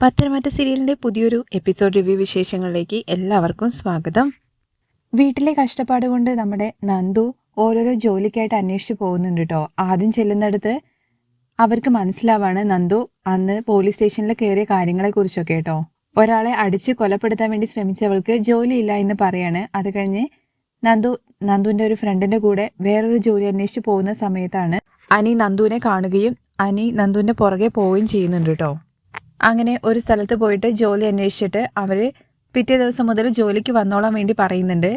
പത്തനംതിട്ട സീരിയലിന്റെ പുതിയൊരു episode review വിശേഷങ്ങളിലേക്ക് എല്ലാവർക്കും സ്വാഗതം. വീട്ടിലെ കഷ്ടപ്പാട് കൊണ്ട് നമ്മുടെ നന്ദു ഓരോരോ ജോലിക്കായിട്ട് അന്വേഷിച്ചു പോകുന്നുണ്ട് കേട്ടോ ആദ്യം ചെല്ലുന്നിടത്ത് അവർക്ക് മനസ്സിലാവാണ് നന്ദു അന്ന് പോലീസ് സ്റ്റേഷനിൽ കയറിയ കാര്യങ്ങളെ കുറിച്ചൊക്കെ കേട്ടോ ഒരാളെ അടിച്ച് കൊലപ്പെടുത്താൻ വേണ്ടി ശ്രമിച്ചവൾക്ക് ജോലിയില്ല എന്ന് പറയാണ്. അത് കഴിഞ്ഞ് നന്ദു നന്ദുവിന്റെ ഒരു ഫ്രണ്ടിന്റെ കൂടെ വേറൊരു ജോലി അന്വേഷിച്ചു പോകുന്ന സമയത്താണ് അനി നന്ദുവിനെ കാണുകയും അനി നന്ദുവിന്റെ പുറകെ പോവുകയും ചെയ്യുന്നുണ്ട് കേട്ടോ അങ്ങനെ ഒരു സ്ഥലത്ത് പോയിട്ട് ജോലി അന്വേഷിച്ചിട്ട് അവർ പിറ്റേ ദിവസം മുതൽ ജോലിക്ക് വന്നോളാൻ വേണ്ടി പറയുന്നുണ്ട്.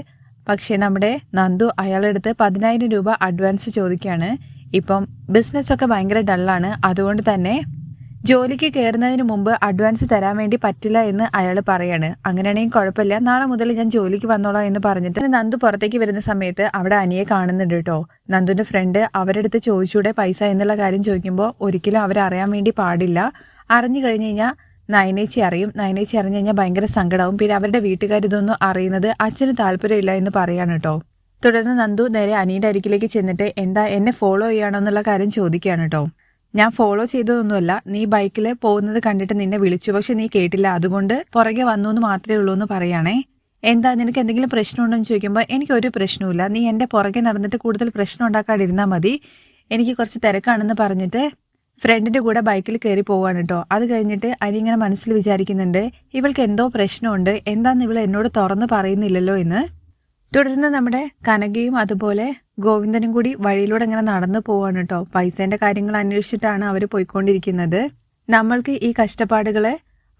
പക്ഷേ നമ്മുടെ നന്ദു അയാളുടെ അടുത്ത് പതിനായിരം രൂപ അഡ്വാൻസ് ചോദിക്കുകയാണ്. ഇപ്പം ബിസിനസ്സൊക്കെ ഭയങ്കര ഡള്ളാണ് അതുകൊണ്ട് തന്നെ ജോലിക്ക് കയറുന്നതിന് മുമ്പ് അഡ്വാൻസ് തരാൻ വേണ്ടി പറ്റില്ല എന്ന് അയാൾ പറയാണ്. അങ്ങനെയാണെങ്കിൽ കുഴപ്പമില്ല. നാളെ മുതൽ ഞാൻ ജോലിക്ക് വന്നോളാം എന്ന് പറഞ്ഞിട്ട് നന്ദു പുറത്തേക്ക് വരുന്ന സമയത്ത് അവിടെ അനിയെ കാണുന്നുണ്ട് കേട്ടോ. നന്ദുവിന്റെ ഫ്രണ്ട് അവരുടെ അടുത്ത് ചോദിച്ചൂടെ പൈസ എന്നുള്ള കാര്യം ചോദിക്കുമ്പോൾ ഒരിക്കലും അവരറിയാൻ വേണ്ടി പാടില്ല. അറിഞ്ഞു കഴിഞ്ഞു കഴിഞ്ഞാൽ നയനേച്ചി അറിയും. നയനേച്ചി അറിഞ്ഞു കഴിഞ്ഞാൽ ഭയങ്കര സങ്കടവും. പിന്നെ അവരുടെ വീട്ടുകാർ ഇതൊന്നും അറിയുന്നത് അച്ഛന് താല്പര്യമില്ല എന്ന് പറയാണ് കേട്ടോ തുടർന്ന് നന്ദു നേരെ അനിയുടെ അരികിലേക്ക് ചെന്നിട്ട് എന്താ എന്നെ ഫോളോ ചെയ്യണോ എന്നുള്ള കാര്യം ചോദിക്കുകയാണ് കേട്ടോ ഞാൻ ഫോളോ ചെയ്തതൊന്നുമല്ല. നീ ബൈക്കിൽ പോകുന്നത് കണ്ടിട്ട് നിന്നെ വിളിച്ചു. പക്ഷെ നീ കേട്ടില്ല. അതുകൊണ്ട് പുറകെ വന്നു എന്ന് മാത്രമേ ഉള്ളൂ എന്ന് പറയുകയാണേ. എന്താ നിനക്ക് എന്തെങ്കിലും പ്രശ്നമുണ്ടോ എന്ന് ചോദിക്കുമ്പോൾ എനിക്ക് ഒരു പ്രശ്നവുമില്ല. നീ എന്റെ പുറകെ നടന്നിട്ട് കൂടുതൽ പ്രശ്നം ഉണ്ടാക്കാതിരുന്നാൽ മതി. എനിക്ക് കുറച്ച് തിരക്കാണെന്ന് പറഞ്ഞിട്ട് ഫ്രണ്ടിന്റെ കൂടെ ബൈക്കിൽ കയറി പോവാണ് കേട്ടോ അത് കഴിഞ്ഞിട്ട് അനി ഇങ്ങനെ മനസ്സിൽ വിചാരിക്കുന്നുണ്ട് ഇവൾക്ക് എന്തോ പ്രശ്നമുണ്ട്. എന്താന്ന് ഇവൾ എന്നോട് തുറന്ന് പറയുന്നില്ലല്ലോ എന്ന്? തുടർന്ന് നമ്മുടെ കനകയും അതുപോലെ ഗോവിന്ദനും കൂടി വഴിയിലൂടെ ഇങ്ങനെ നടന്നു പോവാണ് കേട്ടോ പൈസേന്റെ കാര്യങ്ങൾ അന്വേഷിച്ചിട്ടാണ് അവർ പോയിക്കൊണ്ടിരിക്കുന്നത്. നമ്മൾക്ക് ഈ കഷ്ടപ്പാടുകൾ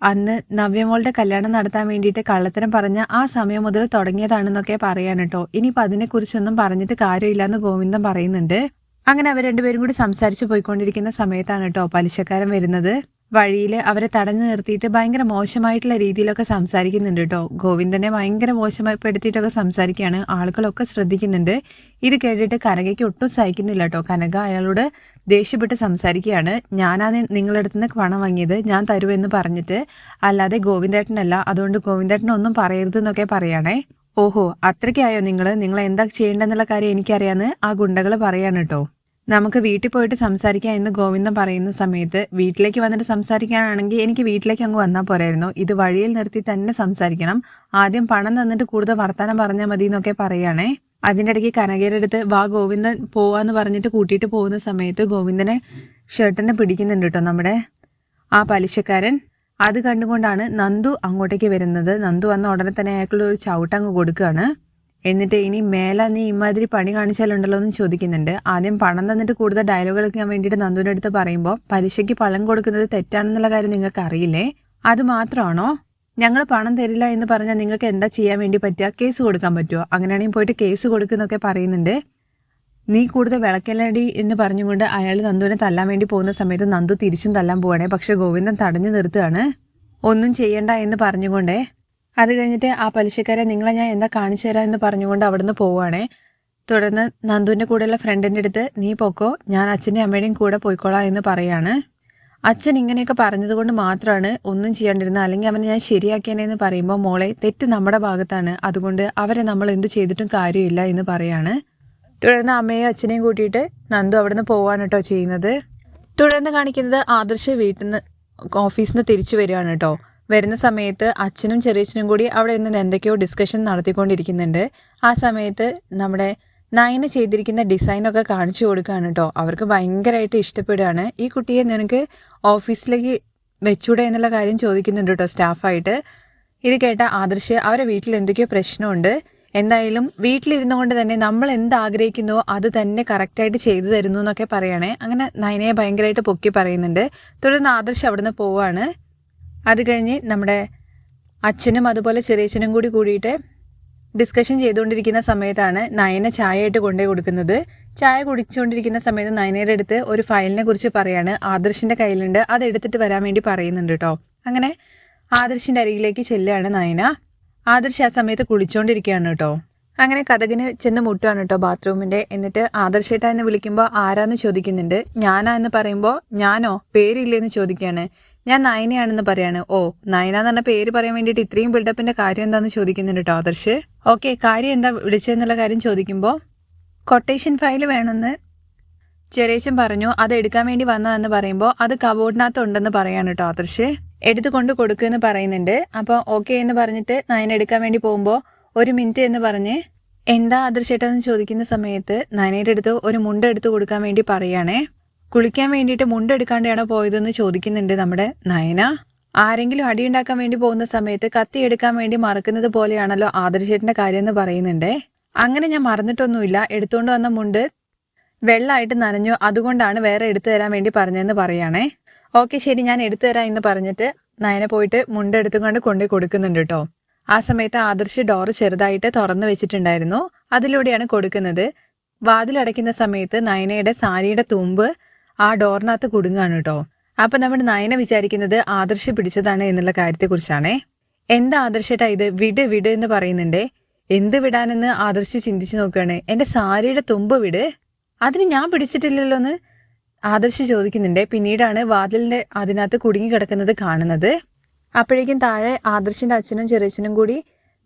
അന്ന് നവ്യമോളുടെ കല്യാണം നടത്താൻ വേണ്ടിയിട്ട് കള്ളത്തരം പറഞ്ഞ ആ സമയം മുതൽ തുടങ്ങിയതാണെന്നൊക്കെ പറയാൻ കേട്ടോ ഇനിയിപ്പോൾ അതിനെ കുറിച്ചൊന്നും പറഞ്ഞിട്ട് കാര്യമില്ല എന്ന് ഗോവിന്ദൻ പറയുന്നുണ്ട്. അങ്ങനെ അവർ രണ്ടുപേരും കൂടി സംസാരിച്ചു പോയിക്കൊണ്ടിരിക്കുന്ന സമയത്താണ് കേട്ടോ പലിശക്കാരൻ വരുന്നത്. വഴിയിൽ അവരെ തടഞ്ഞു നിർത്തിയിട്ട് ഭയങ്കര മോശമായിട്ടുള്ള രീതിയിലൊക്കെ സംസാരിക്കുന്നുണ്ട് കേട്ടോ. ഗോവിന്ദനെ ഭയങ്കര മോശമായിപ്പെടുത്തിയിട്ടൊക്കെ സംസാരിക്കുകയാണ്. ആളുകളൊക്കെ ശ്രദ്ധിക്കുന്നുണ്ട്. ഇത് കേട്ടിട്ട് കനകയ്ക്ക് ഒട്ടും സഹിക്കുന്നില്ല കേട്ടോ. കനക അയാളോട് ദേഷ്യപ്പെട്ട് സംസാരിക്കുകയാണ്. ഞാനാണ് നിങ്ങളുടെ നിന്ന് പണം വാങ്ങിയത്. ഞാൻ തരുമെന്ന് പറഞ്ഞിട്ട് അല്ലാതെ ഗോവിന്ദേട്ടനല്ല. അതുകൊണ്ട് ഗോവിന്ദേട്ടനൊന്നും പറയരുത് എന്നൊക്കെ പറയാണേ. ഓഹോ അത്രയ്ക്കായോ നിങ്ങൾ നിങ്ങൾ എന്താ ചെയ്യേണ്ടെന്നുള്ള കാര്യം എനിക്കറിയാന്ന് ആ ഗുണ്ടകൾ പറയാണ് കേട്ടോ. നമുക്ക് വീട്ടിൽ പോയിട്ട് സംസാരിക്കാം എന്ന് ഗോവിന്ദൻ പറയുന്ന സമയത്ത് വീട്ടിലേക്ക് വന്നിട്ട് സംസാരിക്കാനാണെങ്കിൽ എനിക്ക് വീട്ടിലേക്ക് അങ്ങ് വന്നാൽ പോരായിരുന്നു. ഇത് വഴിയിൽ നിർത്തി തന്നെ സംസാരിക്കണം. ആദ്യം പണം തന്നിട്ട് കൂടുതൽ വർത്തമാനം പറഞ്ഞാൽ മതി എന്നൊക്കെ പറയുകയാണേ അതിന്റെ ഇടയ്ക്ക് കനകയുടെ അടുത്ത് വാ ഗോവിന്ദൻ പോവാന്ന് പറഞ്ഞിട്ട് കൂട്ടിയിട്ട് പോകുന്ന സമയത്ത് ഗോവിന്ദനെ ഷർട്ടിനെ പിടിക്കുന്നുണ്ട് കേട്ടോ നമ്മുടെ ആ പലിശക്കാരൻ. അത് കണ്ടുകൊണ്ടാണ് നന്ദു അങ്ങോട്ടേക്ക് വരുന്നത്. നന്ദു വന്ന ഉടനെ തന്നെ അയാൾക്കുള്ള ഒരു ചവിട്ടങ്ങ് കൊടുക്കുകയാണ്. എന്നിട്ട് ഇനി മേലെ നീ ഇമാതിരി പണി കാണിച്ചാലുണ്ടല്ലോ എന്ന് ചോദിക്കുന്നുണ്ട്. ആദ്യം പണം തന്നിട്ട് കൂടുതൽ ഡയലോഗ് കളിക്കാൻ വേണ്ടിയിട്ട് നന്ദുവിന്റെ അടുത്ത് പറയുമ്പോൾ പലിശയ്ക്ക് പണം കൊടുക്കുന്നത് തെറ്റാണെന്നുള്ള കാര്യം നിങ്ങൾക്ക് അറിയില്ലേ അത് മാത്രമാണോ? ഞങ്ങൾ പണം തരില്ല എന്ന് പറഞ്ഞാൽ നിങ്ങൾക്ക് എന്താ ചെയ്യാൻ വേണ്ടി പറ്റുക? കേസ് കൊടുക്കാൻ പറ്റുമോ? അങ്ങനെയാണെങ്കിൽ പോയിട്ട് കേസ് കൊടുക്കുന്നൊക്കെ പറയുന്നുണ്ട്. നീ കൂടുതൽ വിളക്കല്ലടി എന്ന് പറഞ്ഞുകൊണ്ട് അയാൾ നന്ദുവിനെ തല്ലാൻ വേണ്ടി പോകുന്ന സമയത്ത് നന്ദു തിരിച്ചും തല്ലാൻ പോവാണേ. പക്ഷെ ഗോവിന്ദൻ തടഞ്ഞു നിർത്തുകയാണ്. ഒന്നും ചെയ്യണ്ട എന്ന് പറഞ്ഞുകൊണ്ടേ. അത് കഴിഞ്ഞിട്ട് ആ പലിശക്കാരെ നിങ്ങളെ ഞാൻ എന്താ കാണിച്ചു തരാം എന്ന് പറഞ്ഞുകൊണ്ട് അവിടുന്ന് പോവുകയാണേ. തുടർന്ന് നന്ദുവിന്റെ കൂടെയുള്ള ഫ്രണ്ടിന്റെ അടുത്ത് നീ പൊക്കോ ഞാൻ അച്ഛന്റെ അമ്മയുടെയും കൂടെ പോയിക്കോളാം എന്ന് പറയാണ്. അച്ഛൻ ഇങ്ങനെയൊക്കെ പറഞ്ഞതുകൊണ്ട് മാത്രമാണ് ഒന്നും ചെയ്യാണ്ടിരുന്നത്. അല്ലെങ്കിൽ അവനെ ഞാൻ ശരിയാക്കിയേനെന്ന് പറയുമ്പോൾ മോളെ തെറ്റ് നമ്മുടെ ഭാഗത്താണ്. അതുകൊണ്ട് അവരെ നമ്മൾ എന്ത് ചെയ്തിട്ടും കാര്യമില്ല എന്ന് പറയാണ്. തുടർന്ന് അമ്മയും അച്ഛനെയും കൂട്ടിയിട്ട് നന്ദു അവിടുന്ന് പോവാണ് കേട്ടോ ചെയ്യുന്നത്. തുടർന്ന് കാണിക്കുന്നത് ആദർശ് വീട്ടിൽ നിന്ന് ഓഫീസിൽ നിന്ന് തിരിച്ചു വരികയാണ് കേട്ടോ വരുന്ന സമയത്ത് അച്ഛനും ചെറിയച്ഛനും കൂടി അവിടെ നിന്ന് എന്തൊക്കെയോ ഡിസ്കഷൻ നടത്തിക്കൊണ്ടിരിക്കുന്നുണ്ട്. ആ സമയത്ത് നമ്മുടെ നയന ചെയ്തിരിക്കുന്ന ഡിസൈനൊക്കെ കാണിച്ചു കൊടുക്കുകയാണ് കേട്ടോ അവർക്ക് ഭയങ്കരമായിട്ട് ഇഷ്ടപ്പെടുകയാണ്. ഈ കുട്ടിയെ നിനക്ക് ഓഫീസിലേക്ക് വെച്ചൂടെ എന്നുള്ള കാര്യം ചോദിക്കുന്നുണ്ട് കേട്ടോ സ്റ്റാഫായിട്ട്. ഇത് കേട്ട ആദർശ് അവരെ വീട്ടിൽ എന്തൊക്കെയോ പ്രശ്നമുണ്ട്. എന്തായാലും വീട്ടിലിരുന്നു കൊണ്ട് തന്നെ നമ്മൾ എന്ത് ആഗ്രഹിക്കുന്നുവോ അത് തന്നെ കറക്റ്റായിട്ട് ചെയ്തു തരുന്നു എന്നൊക്കെ പറയണേ. അങ്ങനെ നയനയെ ഭയങ്കരമായിട്ട് പൊക്കി പറയുന്നുണ്ട്. തുടർന്ന് ആദർശ് അവിടുന്ന് പോവാണ്. അത് കഴിഞ്ഞ് നമ്മുടെ അച്ഛനും അതുപോലെ ചെറിയച്ഛനും കൂടി കൂടിയിട്ട് ഡിസ്കഷൻ ചെയ്തുകൊണ്ടിരിക്കുന്ന സമയത്താണ് നയന ചായയായിട്ട് കൊണ്ടേ കൊടുക്കുന്നത്. ചായ കുടിച്ചുകൊണ്ടിരിക്കുന്ന സമയത്ത് നയനയുടെ അടുത്ത് ഒരു ഫയലിനെ കുറിച്ച് പറയാണ്. ആദർശിന്റെ കയ്യിലുണ്ട്. അത് എടുത്തിട്ട് വരാൻ വേണ്ടി പറയുന്നുണ്ട് കേട്ടോ. അങ്ങനെ ആദർശിന്റെ അരികിലേക്ക് ചെല്ലുകയാണ് നയന. ആദർശ് ആ സമയത്ത് കുളിച്ചുകൊണ്ടിരിക്കുകയാണ് കേട്ടോ. അങ്ങനെ കഥകിന് ചെന്ന് മുട്ടുകയാണ് കേട്ടോ ബാത്റൂമിന്റെ. എന്നിട്ട് ആദർശേട്ട എന്ന് വിളിക്കുമ്പോൾ ആരാന്ന് ചോദിക്കുന്നുണ്ട്. ഞാനാ എന്ന് പറയുമ്പോൾ ഞാനോ? പേരില്ലെന്ന് ചോദിക്കുകയാണ്. ഞാൻ നയനയാണെന്ന് പറയാണ്. ഓ നയന എന്ന് പറഞ്ഞ പേര് പറയാൻ വേണ്ടിയിട്ട് ഇത്രയും ബിൽഡപ്പിന്റെ കാര്യം എന്താന്ന് ചോദിക്കുന്നുണ്ട് കേട്ടോ ആദർശ്. ഓക്കെ കാര്യം എന്താ വിളിച്ചതെന്നുള്ള കാര്യം ചോദിക്കുമ്പോൾ കൊട്ടേഷൻ ഫയൽ വേണമെന്ന് ചെറിയച്ചൻ പറഞ്ഞു. അത് എടുക്കാൻ വേണ്ടി വന്നതെന്ന് പറയുമ്പോൾ അത് കബോർഡിനകത്ത് ഉണ്ടെന്ന് പറയാണ് കേട്ടോ ആദർശ്. എടുത്തു കൊണ്ട് കൊടുക്കുമെന്ന് പറയുന്നുണ്ട്. അപ്പോൾ ഓക്കെ എന്ന് പറഞ്ഞിട്ട് നയൻ എടുക്കാൻ വേണ്ടി പോകുമ്പോൾ ഒരു മിനിറ്റ് എന്ന് പറഞ്ഞ് എന്താ ആദർശേട്ടെന്ന് ചോദിക്കുന്ന സമയത്ത് നയനയുടെ അടുത്ത് ഒരു മുണ്ട് എടുത്ത് കൊടുക്കാൻ വേണ്ടി പറയുകയാണേ കുളിക്കാൻ വേണ്ടിയിട്ട് മുണ്ട് എടുക്കാണ്ടാണോ പോയതെന്ന് ചോദിക്കുന്നുണ്ട് നമ്മുടെ നയന. ആരെങ്കിലും അടിയുണ്ടാക്കാൻ വേണ്ടി പോകുന്ന സമയത്ത് കത്തി എടുക്കാൻ വേണ്ടി മറക്കുന്നത് പോലെയാണല്ലോ ആദർശേട്ടന്റെ കാര്യം എന്ന് പറയുന്നുണ്ട്. അങ്ങനെ ഞാൻ മറന്നിട്ടൊന്നുമില്ല. എടുത്തുകൊണ്ട് വന്ന മുണ്ട് വെള്ളമായിട്ട് നനഞ്ഞു. അതുകൊണ്ടാണ് വേറെ എടുത്തു തരാൻ വേണ്ടി പറഞ്ഞതെന്ന് പറയാണേ. ഓക്കെ ശരി ഞാൻ എടുത്തു തരാം എന്ന് പറഞ്ഞിട്ട് നയന പോയിട്ട് മുണ്ട് കൊണ്ട് കൊണ്ടു കൊടുക്കുന്നുണ്ട് കേട്ടോ ആ സമയത്ത് ആദർശ് ഡോർ ചെറുതായിട്ട് തുറന്നു വെച്ചിട്ടുണ്ടായിരുന്നു. അതിലൂടെയാണ് കൊടുക്കുന്നത്. വാതിലടയ്ക്കുന്ന സമയത്ത് നയനയുടെ സാരിയുടെ തുമ്പ് ആ ഡോറിനകത്ത് കുടുങ്ങാണ് കേട്ടോ അപ്പൊ നമ്മുടെ നയന വിചാരിക്കുന്നത് ആദർശ് പിടിച്ചതാണ് എന്നുള്ള കാര്യത്തെക്കുറിച്ചാണേ. എന്താ ആദർശേട്ടാ ഇത്? വിട് വിട് എന്ന് പറയുന്നുണ്ടേ. എന്ത് വിടാനെന്ന് ആദർശ് ചിന്തിച്ചു നോക്കുകയാണ് എന്റെ സാരിയുടെ തുമ്പ് വിട്. അതിന് ഞാൻ പിടിച്ചിട്ടില്ലല്ലോ എന്ന് ആദർശ് ചോദിക്കുന്നുണ്ട് പിന്നീടാണ് വാതിലിന്റെ അതിനകത്ത് കുടുങ്ങി കിടക്കുന്നത് കാണുന്നത്? അപ്പോഴേക്കും താഴെ ആദർശിന്റെ അച്ഛനും ചെറിയച്ഛനും കൂടി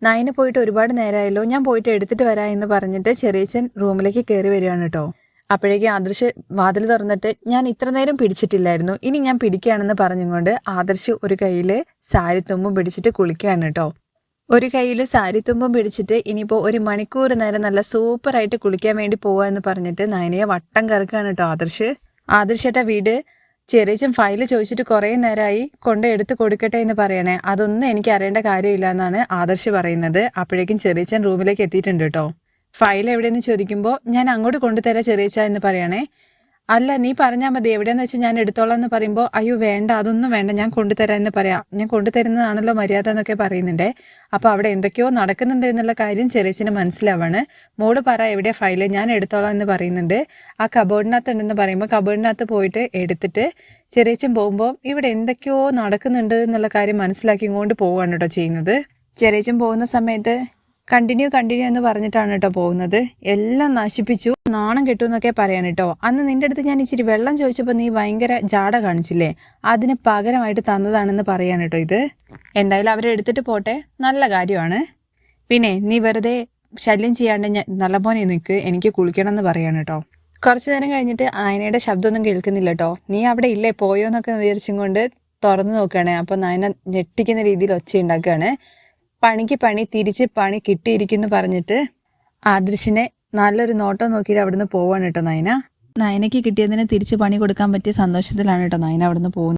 നയന് പോയിട്ട് ഒരുപാട് നേരമായല്ലോ ഞാൻ പോയിട്ട് എടുത്തിട്ട് വരാം എന്ന് പറഞ്ഞിട്ട് ചെറിയച്ഛൻ റൂമിലേക്ക് കയറി വരികയാണ് കേട്ടോ. അപ്പോഴേക്കും ആദർശ് വാതിൽ തുറന്നിട്ട് ഞാൻ ഇത്ര നേരം പിടിച്ചിട്ടില്ലായിരുന്നു ഇനി ഞാൻ പിടിക്കുകയാണെന്ന് പറഞ്ഞുകൊണ്ട് ആദർശ് ഒരു കയ്യിൽ സാരിത്തുമ്പും പിടിച്ചിട്ട് കുളിക്കുകയാണ് കേട്ടോ. ഒരു കയ്യിൽ സാരിത്തുമ്പും പിടിച്ചിട്ട് ഇനിയിപ്പോൾ ഒരു മണിക്കൂർ നേരം നല്ല സൂപ്പറായിട്ട് കുളിക്കാൻ വേണ്ടി പോവാ എന്ന് പറഞ്ഞിട്ട് നയനയെ വട്ടം കറക്കുകയാണ് കേട്ടോ ആദർശ്. ആദർശേട്ടാ വീട് ചെറിയച്ചൻ ഫയൽ ചോദിച്ചിട്ട് കുറെ നേരമായി കൊണ്ട് എടുത്ത് കൊടുക്കട്ടെ എന്ന് പറയണേ. അതൊന്നും എനിക്ക് അറിയേണ്ട കാര്യമില്ല എന്നാണ് ആദർശ് പറയുന്നത്. അപ്പോഴേക്കും ചെറിയച്ചൻ റൂമിലേക്ക് എത്തിയിട്ടുണ്ട് കേട്ടോ. ഫയൽ എവിടെയെന്ന് ചോദിക്കുമ്പോൾ ഞാൻ അങ്ങോട്ട് കൊണ്ടുതരാം ചെറിയച്ച എന്ന് പറയണേ. അല്ല നീ പറഞ്ഞാൽ മതി. എവിടെയെന്ന് വെച്ചാൽ ഞാൻ എടുത്തോളാം എന്ന് പറയുമ്പോൾ അയ്യോ വേണ്ട അതൊന്നും വേണ്ട ഞാൻ കൊണ്ടുതരാം എന്ന് പറയാം. ഞാൻ കൊണ്ടുതരുന്നതാണല്ലോ മര്യാദ എന്നൊക്കെ പറയുന്നുണ്ടേ. അപ്പോൾ അവിടെ എന്തൊക്കെയോ നടക്കുന്നുണ്ട് എന്നുള്ള കാര്യം ചെറിയച്ചന് മനസ്സിലാവാണ്. മോൾ പറ എവിടെ ഫയൽ ഞാൻ എടുത്തോളാം എന്ന് പറയുന്നുണ്ട്. ആ കബോർഡിനകത്ത് ഉണ്ടെന്ന് പറയുമ്പോൾ കബോർഡിനകത്ത് പോയിട്ട് എടുത്തിട്ട് ചെറിയച്ചൻ പോകുമ്പോൾ ഇവിടെ എന്തൊക്കെയോ നടക്കുന്നുണ്ട് എന്നുള്ള കാര്യം മനസ്സിലാക്കി കൊണ്ട് പോവാണ് കേട്ടോ ചെയ്യുന്നത്. ചെറിയച്ചൻ പോകുന്ന സമയത്ത് കണ്ടിന്യൂ കണ്ടിന്യൂ എന്ന് പറഞ്ഞിട്ടാണ് കേട്ടോ പോകുന്നത്. എല്ലാം നശിപ്പിച്ചു. നാണം കെട്ടുമെന്നൊക്കെ പറയാൻ കേട്ടോ അന്ന് നിന്റെ അടുത്ത് ഞാൻ ഇച്ചിരി വെള്ളം ചോദിച്ചപ്പോൾ നീ ഭയങ്കര ജാട കാണിച്ചില്ലേ? അതിന് പകരമായിട്ട് തന്നതാണെന്ന് പറയാൻ കേട്ടോ ഇത്. എന്തായാലും അവരെ എടുത്തിട്ട് പോട്ടെ. നല്ല കാര്യമാണ്. പിന്നെ നീ വെറുതെ ശല്യം ചെയ്യാണ്ട് ഞാൻ നല്ലപോലെ നിൽക്ക് എനിക്ക് കുളിക്കണം എന്ന് പറയാണ് കേട്ടോ കുറച്ചു നേരം കഴിഞ്ഞിട്ട് ആയനയുടെ ശബ്ദമൊന്നും കേൾക്കുന്നില്ല കേട്ടോ നീ അവിടെ ഇല്ലേ? പോയോ എന്നൊക്കെ വിചാരിച്ചും കൊണ്ട് തുറന്നു നോക്കുകയാണ് അപ്പൊ നായന ഞെട്ടിക്കുന്ന രീതിയിൽ ഒച്ച ഉണ്ടാക്കുകയാണ് പണിക്ക് പണി തിരിച്ച് പണി കിട്ടിയിരിക്കുന്നു പറഞ്ഞിട്ട് ആദർശിനെ നല്ലൊരു നോട്ടം നോക്കിയിട്ട് അവിടുന്ന് പോവാണ് കേട്ടോ നയന. നയനയ്ക്ക് കിട്ടിയതിന് തിരിച്ച് പണി കൊടുക്കാൻ പറ്റിയ സന്തോഷത്തിലാണ് കേട്ടോ നയന അവിടുന്ന് പോകുന്നത്.